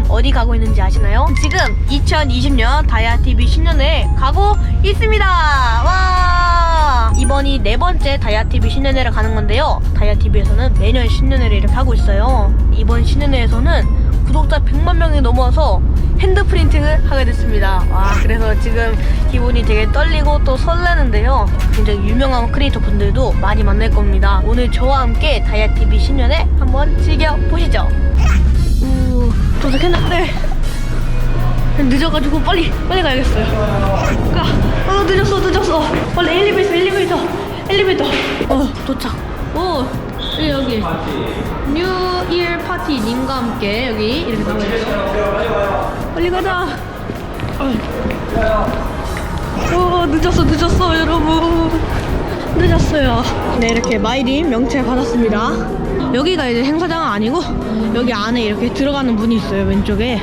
지금 어디 가고 있는지 아시나요? 지금 2020년 다이아TV 신년회에 가고 있습니다. 와! 이번이 네 번째 다이아TV 신년회를 가는 건데요. 다이아TV에서는 매년 신년회를 이렇게 하고 있어요. 이번 신년회에서는 구독자 100만 명이 넘어서 핸드 프린팅을 하게 됐습니다. 와, 그래서 지금 기분이 되게 떨리고 또 설레는데요. 굉장히 유명한 크리에이터 분들도 많이 만날 겁니다. 오늘 저와 함께 다이아TV 신년회 한번 즐겨보시죠. 우, 도착했는데 늦어가지고 빨리 빨리 가야겠어요. 가. 어 늦었어 늦었어. 빨리 엘리베이터 엘리베이터 엘리베이터. 어 도착. 오 여기 여기 뉴 이어 파티 님과 함께 여기 이렇게 나와 있어. 빨리 가자. 오 늦었어 늦었어 여러분. 늦었어요. 네 이렇게 마이린 명찰 받았습니다. 여기가 이제 행사장은 아니고 여기 안에 이렇게 들어가는 문이 있어요 왼쪽에.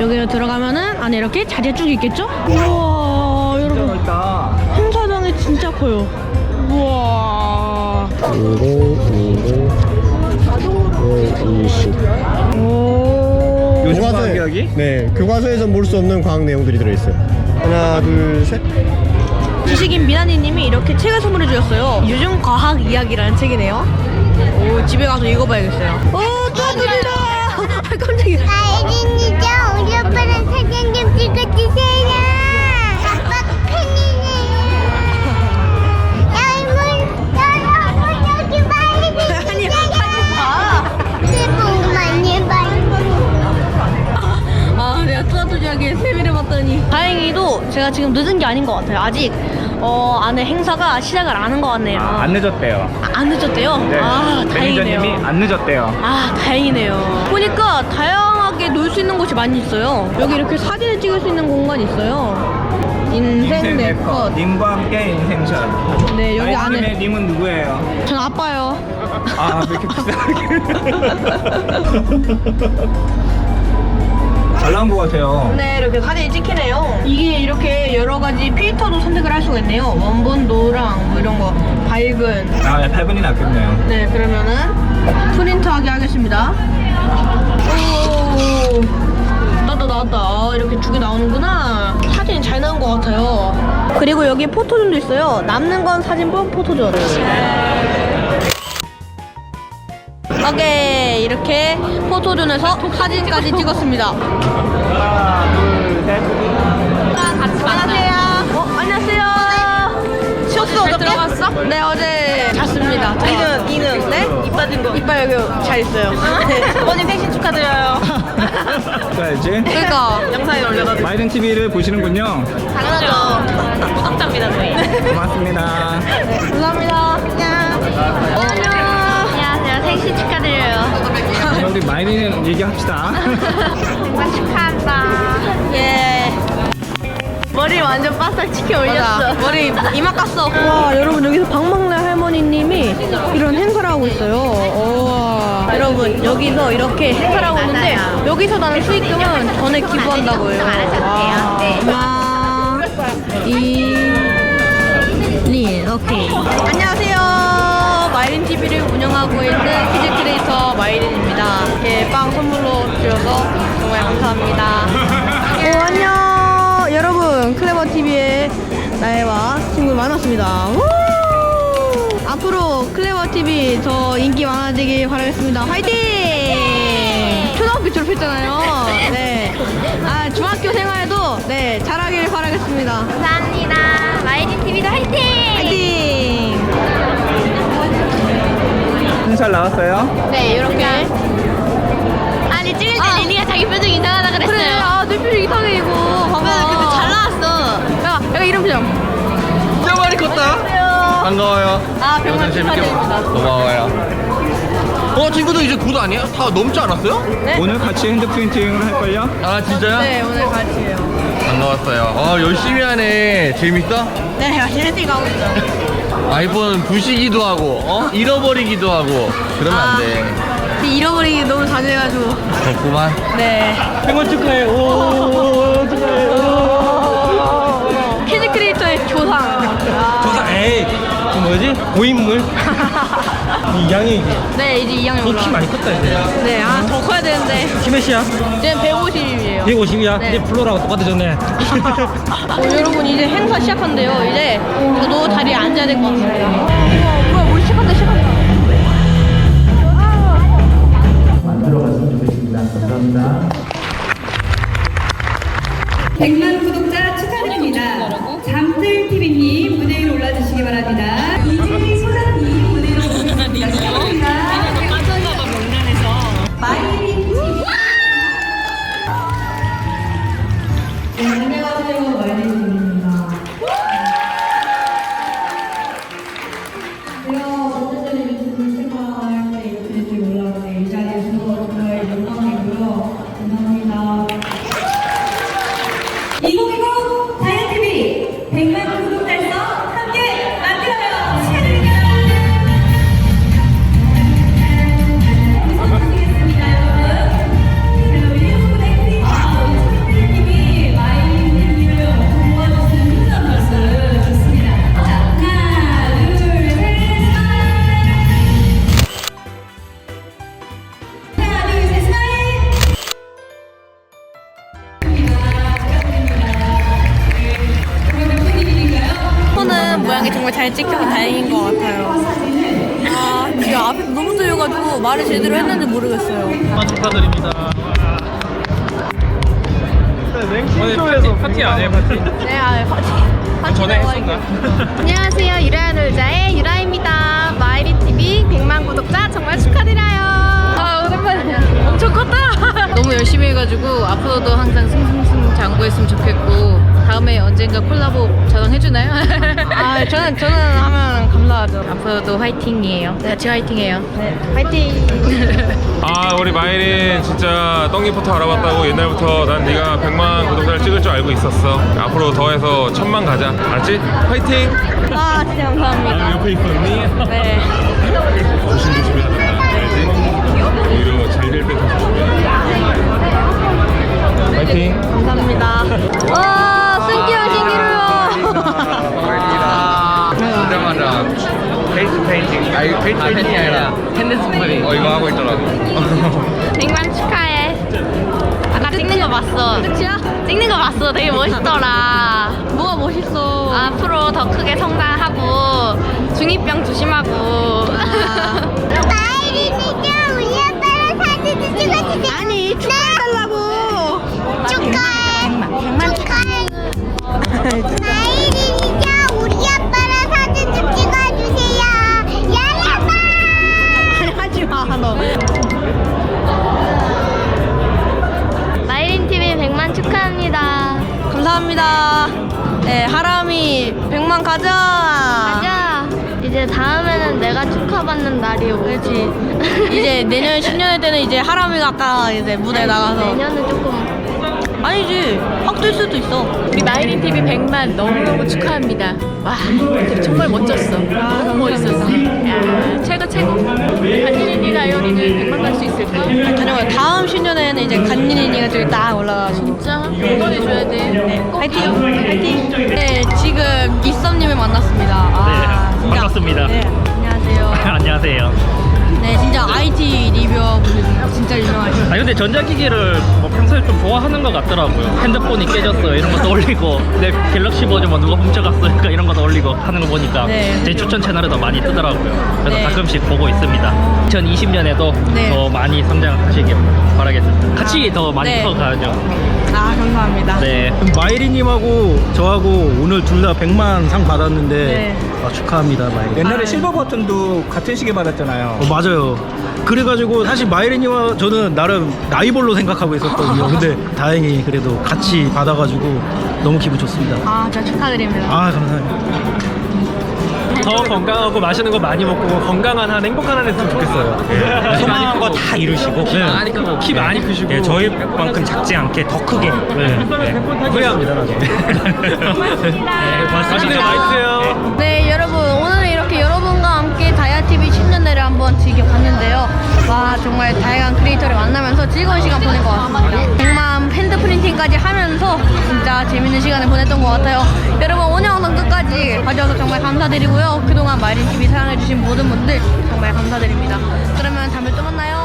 여기로 들어가면은 안에 이렇게 자리가 쭉 있겠죠? 우와 여러분 넓다. 행사장이 진짜 커요. 우와. 20. 오. 요즘 교과서에- 과학이야기? 네, 교과서에서 볼 수 없는 과학 내용들이 들어있어요. 하나, 둘, 셋. 지식인 미나니님이 이렇게 책을 선물해 주셨어요. 요즘 과학 이야기라는 책이네요. 오 집에 가서 읽어봐야겠어요. 오 뚜아뚜리다. 깜짝이야. 아이린이죠? 우리 오빠랑 사진 좀 찍어주세요. 아빠 팬이에요. 여러분, 여러분 여기 빨리 아니 주세요. 봐. 새해 복 많이 받으세요. 아 내가 뚜아뚜리 이야기에 세미를 봤더니 다행히도 제가 지금 늦은 게 아닌 것 같아요. 아직 어 안에 행사가 시작을 안 한 것 같네요. 아, 안 늦었대요. 아, 안 늦었대요? 네. 아 매니저님이 다행이네요. 안 늦었대요. 아 다행이네요 보니까 다양하게 놀 수 있는 곳이 많이 있어요 여기 이렇게 사진을 찍을 수 있는 공간이 있어요 인생 네컷 님과 함께 인생샷. 네 여기 아이스크림의 안에 님은 누구예요? 전 아빠요 아, 왜 이렇게 비싸게. 잘 나온 것 같아요. 네 이렇게 사진이 찍히네요. 이게 이렇게 여러 가지 필터도 선택을 할 수가 있네요. 원본 노랑 뭐 이런 거 밝은. 아, 8분이 낫겠네요. 네 그러면은 프린트하게 하겠습니다. 오 나왔다 나왔다. 아, 이렇게 두 개 나오는구나. 사진이 잘 나온 것 같아요. 그리고 여기 포토존도 있어요. 남는 건 사진뿐 포토존. 오케이 이렇게 포토존에서 사진까지 찍었습니다. 하나, 둘, 셋. 안녕하세요. 어 안녕하세요. 쉬었어 어저께? 들어갔어? 네 어제 잤습니다. 이는 이는 네? 입 빠진 거. 이빨 여기 잘 있어요. 어머님 생신 축하드려요. 가야지. 그러니까. 영상에 올려놔 마이든 TV를 보시는군요. 당연하죠. 구독자입니다 저희. 고맙습니다. 감사합니다. 안녕. 안녕하세요 생신 축하드려요. 우리 마이든 얘기합시다. 정말 축하한다. 예. 머리 완전 바싹 치켜 올렸어. 머리 이마 깠어. 와 여러분 여기서 방망래 할머니님이 이런 행사를 하고 있어요. 우와. 여러분 여기서 이렇게 행사를 하고 있는데 맞아요. 여기서 나는 수익금은 전에 기부한다고 해요. 알아서 돼요. 네. 와 이 린 오케이. 안녕하세요 마이린 TV를 운영하고 있는 키즈 크리에이터 마이린입니다. 이렇게 빵 선물로 주셔서 정말 감사합니다. 오 안녕. 여러분 클레버 TV에 나혜와 친구 만났습니다. 우! 앞으로 클레버 TV 더 인기 많아지길 바라겠습니다. 화이팅! 초등학교 졸업했잖아요. 네 아 중학교 생활도 네 잘하길 바라겠습니다. 감사합니다. 한살 나왔어요? 네 이렇게 아니 찍을 때 아. 리니가 자기 표정 이상하다 그랬어요. 그래 아 내 표정 이상해 이거 봐봐 근데 잘 나왔어. 야 여기 이름 표정 진짜 많이 컸다. 반가워요. 아 병원 축하드립니다 고마워요. 어 친구들 이제 곧 아니야? 다 넘지 않았어요? 네? 오늘 같이 핸드 프린팅을 할걸요? 아 진짜요? 네 오늘 같이 해요 반가웠어요. 아 열심히 하네. 재밌어? 네 열심히 가고 있어요 아이폰 부시기도 하고, 어 잃어버리기도 하고. 그러면 안 돼. 잃어버리기 너무 잘해가지고 그렇구만. 네 생일 축하해. 오, 축하해. 오. 키즈 크리에이터의 조상 아, 조사 에이 그 뭐지? 고인물? 이 양이 이게 네, 이제 2학년 너 올라. 키 많이 컸다 이제 네, 아, 더 커야 되는데. 키 몇이야? 지금 150이에요. 150이야? 네. 내 플로라고 똑같아졌네 어, 여러분 이제 행사 시작한대요. 이제 저도 자리에 앉아야 될 것 같습니다. 우와, 뭐야, 뭐 시작한다, 시작한다. 백만 구독자 축하드립니다. 잠들 TV님 모양이 정말 잘 찍혀서 다행인 것 같아요. 아, 지금 앞에 너무 들려가지고 말을 제대로 했는지 모르겠어요. 축하드립니다 랭킹쇼에서 파티 안 해요 파티? 네, 아, 파티. 파티 전에 나와 했었나? 안녕하세요. 유라야 놀자의 유라입니다. 마이린 TV 100만 구독자 정말 축하드려요. 아, 오랜만이야. 엄청 컸다. 너무 열심히 해가지고 앞으로도 항상 승승승 장구했으면 좋겠고 다음에 언젠가 콜라보 저랑 해주나요? 아, 저는, 저는 하면 감사하죠. 앞으로도 화이팅이에요. 같이 화이팅해요. 네, 파이팅. 아 우리 마이린 진짜 똥기부터 알아봤다고 옛날부터 난 네가 100만 구독자를 찍을 줄 알고 있었어 앞으로 더해서 천만 가자 알았지? 화이팅! 아, 진짜 감사합니다. 옆에 있었니? 네. 조심 조심해야 된다 알지? 오히려 잘될때더 조심해 화이팅! 감사합니다. 와, 승기야, 신기루요. 오자마자 페이스 페인팅 아니 페이스 페인팅이 아니라 핸드 스프링 어 이거 하고 있더라고 100만 축하해. 아까 찍는 거 봤어. 끝이야? 찍는 거 봤어. 되게 멋있더라. 뭐가 멋있어. 앞으로 더 크게 성장하고 중이병 조심하고. 감사합니다. 네, 하람이 100만 가자. 가자. 이제 다음에는 내가 축하받는 날이 오지. 이제 내년 10년에 때는 이제 하람이가 아까 이제 무대에 나가서. 내년은 조금 아니지, 확 될 수도 있어. 우리 마이린 TV 100만 너무너무 축하합니다. 와 정말 멋졌어. 너무 멋있었어. 야 최고 다이어리는 100만 갈 수 있을까? 아니요, 다음 10년에는 이제 간린이가 저기 딱 올라가서. 진짜 응원해줘야 돼. 네, 파이팅! 파이팅! 네, 지금 이썸님을 만났습니다. 아, 네, 진짜. 반갑습니다. 네, 안녕하세요. 안녕하세요 네, 진짜 IT 근데 전자기기를 뭐 평소에 좀 좋아하는 것 같더라고요 핸드폰이 깨졌어요 이런 것도 올리고 내 갤럭시 버전 뭐 누가 훔쳐갔으니까 이런 것도 올리고 하는 거 보니까 네. 제 추천 채널에도 많이 뜨더라고요 그래서 네. 가끔씩 보고 있습니다 2020년에도 네. 더 많이 성장하시길 바라겠습니다 같이 더 많이 네. 커가죠 아, 감사합니다. 네 마이리님하고 저하고 오늘 둘 다 100만 상 받았는데 네. 아, 축하합니다 마이리. 옛날에 아, 실버 버튼도 같은 시기에 받았잖아요. 어, 맞아요. 그래가지고 사실 마이리님과 저는 나름 라이벌로 생각하고 있었거든요. 근데 다행히 그래도 같이 받아가지고 너무 기분 좋습니다. 아, 저 축하드립니다. 아 감사합니다. 더 건강하고 맛있는 거 많이 먹고 건강한 한 행복한 한 했으면 좋겠어요. 소망한 거 다 이루시고. 네. 많이 크고. 키 많이 크시고. 네, 저희만큼 작지 않게 더 크게. 네. 후회합니다. 나중에 맛있는 거 많이 드세요 네, 한번 즐겨봤는데요. 와 정말 다양한 크리에이터를 만나면서 즐거운 시간 보낸 것 같습니다. 100만 핸드 프린팅까지 하면서 진짜 재밌는 시간을 보냈던 것 같아요. 여러분 오늘 영상 끝까지 봐주셔서 정말. 감사드리고요. 그동안 마이린 TV 사랑해주신 모든 분들 정말 감사드립니다. 그러면 다음에 또 만나요.